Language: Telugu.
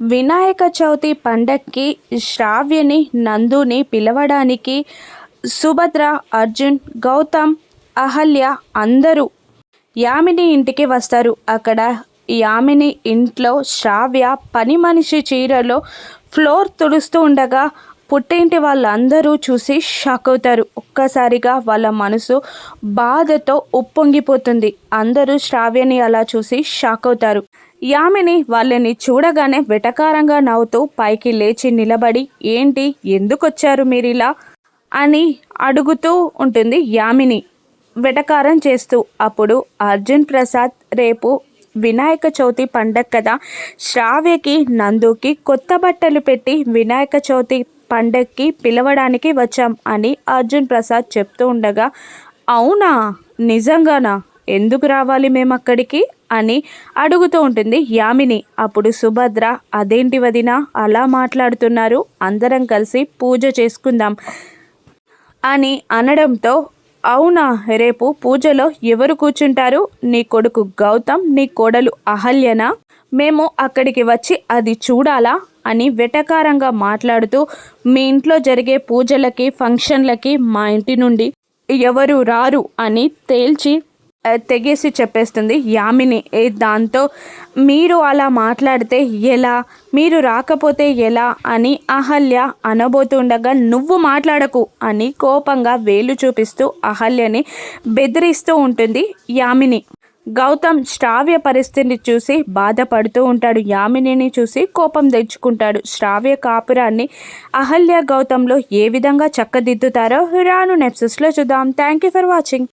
వినాయక చవితి పండక్కి శ్రావ్యని నందుని పిలవడానికి సుభద్ర అర్జున్ గౌతమ్ అహల్య అందరూ యామిని ఇంటికి వస్తారు. అక్కడ యామిని ఇంట్లో శ్రావ్య పని మనిషి చీరలో ఫ్లోర్ తుడుస్తూ ఉండగా పుట్టింటి వాళ్ళందరూ చూసి షాక్ అవుతారు. ఒక్కసారిగా వాళ్ళ మనసు బాధతో ఉప్పొంగిపోతుంది. అందరూ శ్రావ్యని అలా చూసి షాక్ అవుతారు. యామిని వాళ్ళని చూడగానే వెటకారంగా నవ్వుతూ పైకి లేచి నిలబడి ఏంటి? ఎందుకొచ్చారు మీరు ఇలా అని అడుగుతూ ఉంటుంది యామిని. వెటకారం చేస్తూ అప్పుడు అర్జున్ ప్రసాద్ రేపు వినాయక చవితి పండగ కదా. శ్రావ్యకి నందుకి కొత్త బట్టలు పెట్టి వినాయక చవితి పండక్కి పిలవడానికి వచ్చాం అని అర్జున్ ప్రసాద్ చెప్తూ ఉండగా అవునా? నిజంగానా? ఎందుకు రావాలి మేము అక్కడికి అని అడుగుతూ ఉంటుంది. యామిని అప్పుడు సుభద్ర అదేంటి వదిన? అలా మాట్లాడుతున్నారు. అందరం కలిసి పూజ చేసుకుందాం అని అనడంతో అవునా? రేపు పూజలో ఎవరు కూర్చుంటారు? నీ కొడుకు గౌతమ్ నీ కోడలు అహల్యనా? మేము అక్కడికి వచ్చి అది చూడాలా? అని వెటకారంగా మాట్లాడుతూ మీ ఇంట్లో జరిగే పూజలకి ఫంక్షన్లకి మా ఇంటి నుండి ఎవరు రారు? అని తేల్చి తెగేసి చెప్పేస్తుంది యామిని ఏ దాంతో మీరు అలా మాట్లాడితే ఎలా? మీరు రాకపోతే ఎలా? అని అహల్య అనబోతుండగా నువ్వు మాట్లాడకు అని కోపంగా వేలు చూపిస్తూ అహల్యని బెదిరిస్తూ ఉంటుంది యామిని. గౌతమ్ శ్రావ్య పరిస్థితిని చూసి బాధపడుతూ ఉంటాడు. యామినిని చూసి కోపం తెచ్చుకుంటాడు. శ్రావ్య కాపురాన్ని అహల్య గౌతంలో ఏ విధంగా చక్కదిద్దుతారో రాను నెప్సెస్లో చూద్దాం. Thank you for watching.